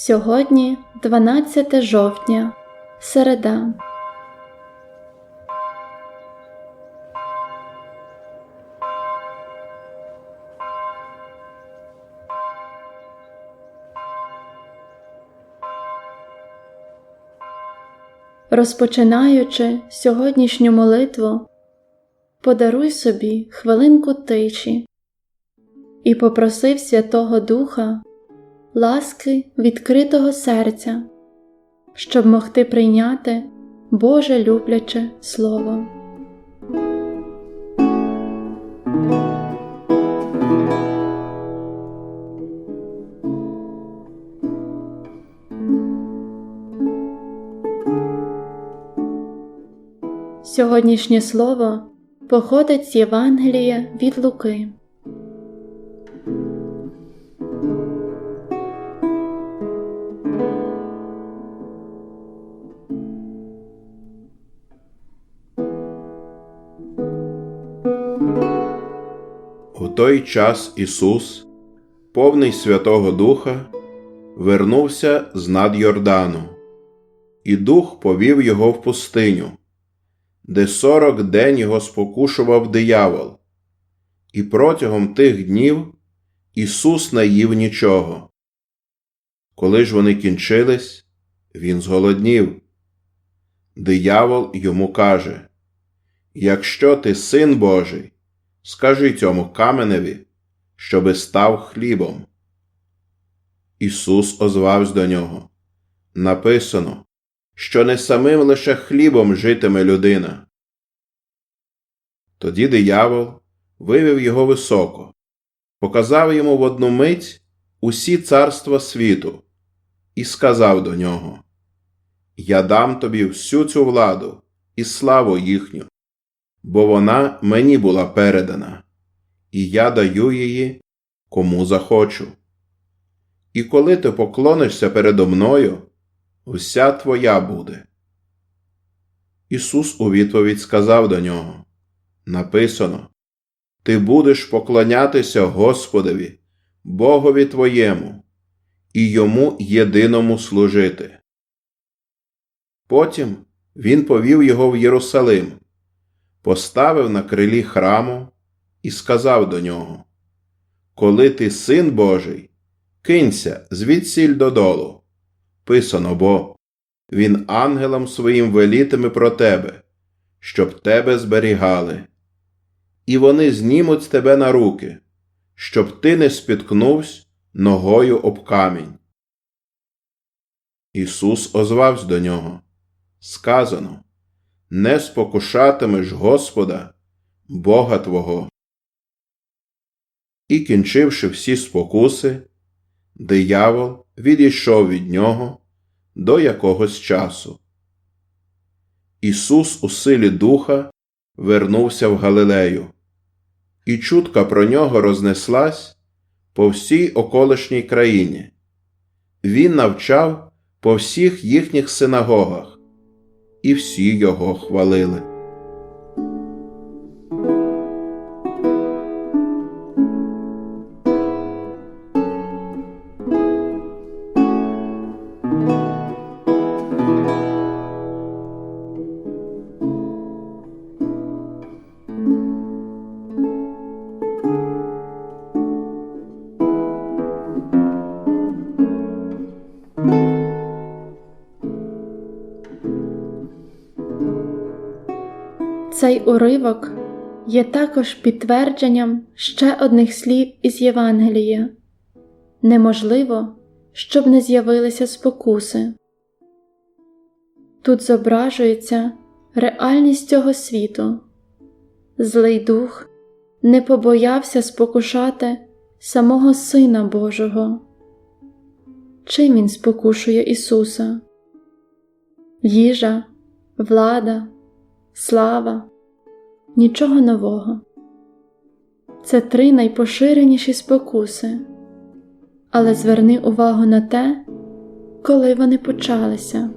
Сьогодні 12 жовтня, середа. Розпочинаючи сьогоднішню молитву, подаруй собі хвилинку тиші і попросив Святого Духа ласки відкритого серця, щоб могти прийняти Боже любляче Слово. Сьогоднішнє слово походить з Євангелія від Луки. У той час Ісус, повний Святого Духа, вернувся з над Йордану, і Дух повів його в пустиню, де сорок день його спокушував диявол, і протягом тих днів Ісус не їв нічого. Коли ж вони кінчились, Він зголоднів. Диявол йому каже Якщо ти син Божий, скажи цьому каменеві, щоби став хлібом. Ісус озвався до нього. Написано, що не самим лише хлібом житиме людина. Тоді диявол вивів його високо, показав йому в одну мить усі царства світу і сказав до нього Я дам тобі всю цю владу і славу їхню бо вона мені була передана, і я даю її кому захочу. І коли ти поклонишся передо мною, вся твоя буде. Ісус у відповідь сказав до нього Написано Ти будеш поклонятися Господові, Богові твоєму, і йому єдиному служити. Потім він повів його в Єрусалим поставив на крилі храму і сказав до нього Коли ти син Божий, кинься звідсіль додолу. Писано бо він ангелам своїм велітиме про тебе, щоб тебе зберігали, і вони знімуть тебе на руки, щоб ти не спіткнувся ногою об камінь. Ісус озвався до нього. Сказано не спокушатимеш Господа, Бога Твого. І, кінчивши всі спокуси, диявол відійшов від нього до якогось часу. Ісус у силі Духа вернувся в Галилею, і чутка про нього рознеслась по всій околишній країні. Він навчав по всіх їхніх синагогах і всі його хвалили. Цей уривок є також підтвердженням ще одних слів із Євангелія неможливо, щоб не з'явилися спокуси. Тут зображується реальність цього світу. Злий дух не побоявся спокушати самого Сина Божого. Чим він спокушує Ісуса? Їжа, влада слава, нічого нового. Це три найпоширеніші спокуси, але зверни увагу на те, коли вони почалися.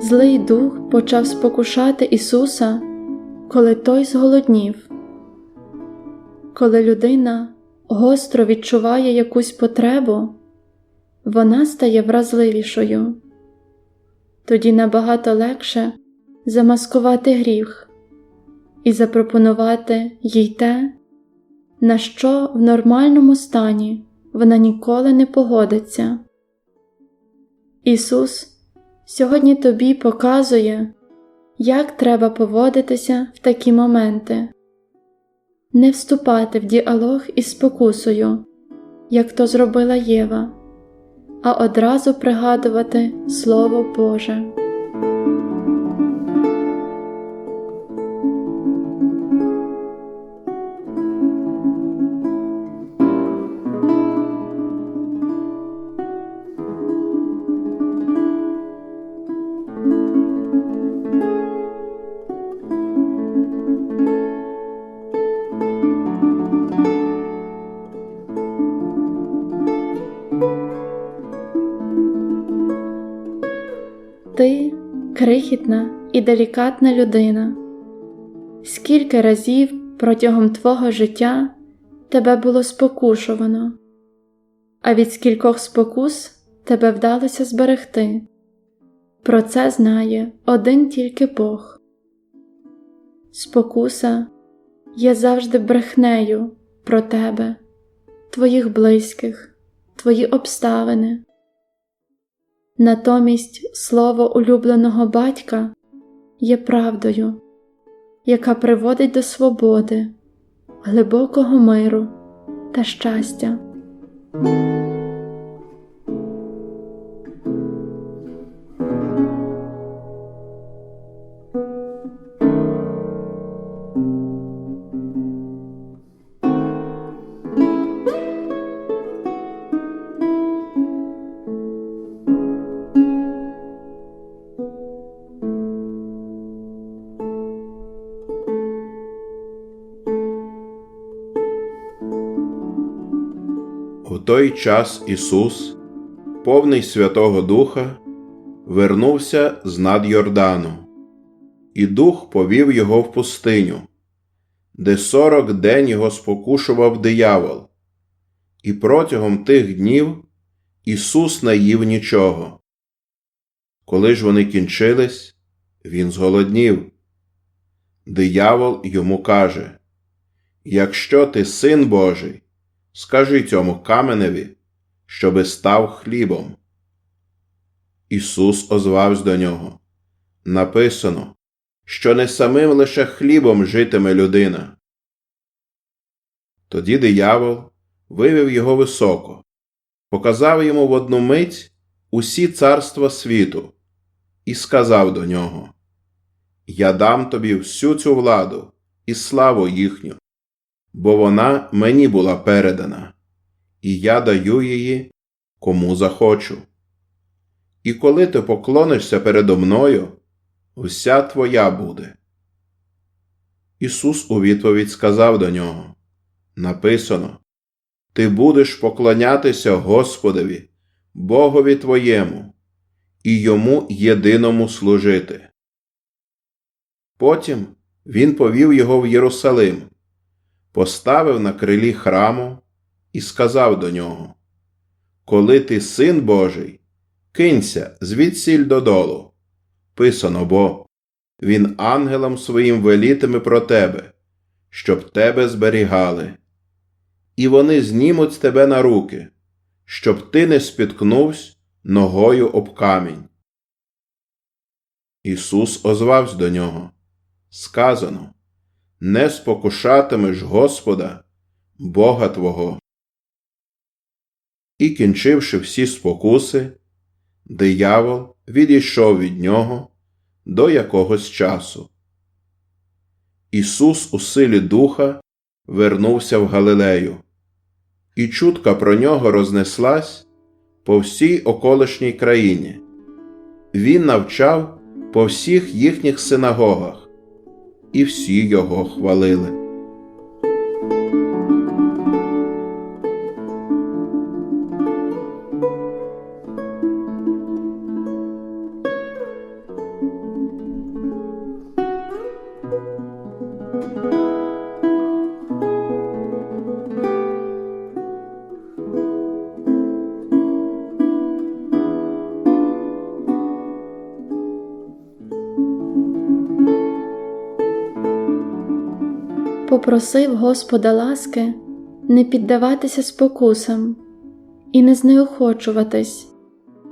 Злий дух почав спокушати Ісуса, коли той зголоднів. Коли людина гостро відчуває якусь потребу, вона стає вразливішою. Тоді набагато легше замаскувати гріх і запропонувати їй те, на що в нормальному стані вона ніколи не погодиться. Ісус сьогодні тобі показує, як треба поводитися в такі моменти, не вступати в діалог із спокусою, як то зробила Єва, а одразу пригадувати Слово Боже. Ти крихітна і делікатна людина. Скільки разів протягом твого життя тебе було спокушувано, а від скількох спокус тебе вдалося зберегти. Про це знає один тільки Бог. Спокуса є завжди брехнею про тебе, твоїх близьких, твої обставини. Натомість слово улюбленого батька є правдою, яка приводить до свободи, глибокого миру та щастя. Той час Ісус, повний Святого Духа, вернувся з над Йордану, і Дух повів його в пустиню, де сорок день його спокушував диявол, і протягом тих днів Ісус не їв нічого. Коли ж вони кінчились, Він зголоднів. Диявол йому каже: Якщо ти син Божий, скажи цьому каменеві, щоби став хлібом. Ісус озвався до нього. Написано, що не самим лише хлібом житиме людина. Тоді диявол вивів його високо, показав йому в одну мить усі царства світу і сказав до нього: Я дам тобі всю цю владу і славу їхню бо вона мені була передана, і я даю її кому захочу. І коли ти поклонишся передо мною, вся твоя буде. Ісус у відповідь сказав до нього Написано Ти будеш поклонятися Господові, Богові твоєму, і йому єдиному служити. Потім він повів його в Єрусалим поставив на крилі храму і сказав до нього: Коли ти син Божий, кинься звідсіль додолу. Писано бо він ангелам своїм велітиме про тебе, щоб тебе зберігали, і вони знімуть тебе на руки, щоб ти не спіткнувся ногою об камінь. Ісус озвався до нього. Сказано не спокушатимеш Господа, Бога Твого. І, кінчивши всі спокуси, диявол відійшов від нього до якогось часу. Ісус у силі Духа вернувся в Галилею, і чутка про нього рознеслась по всій околишній країні. Він навчав по всіх їхніх синагогах і всі його хвалили. Попросив Господа ласки не піддаватися спокусам і не знеохочуватись,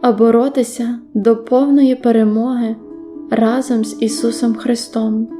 а боротися до повної перемоги разом з Ісусом Христом.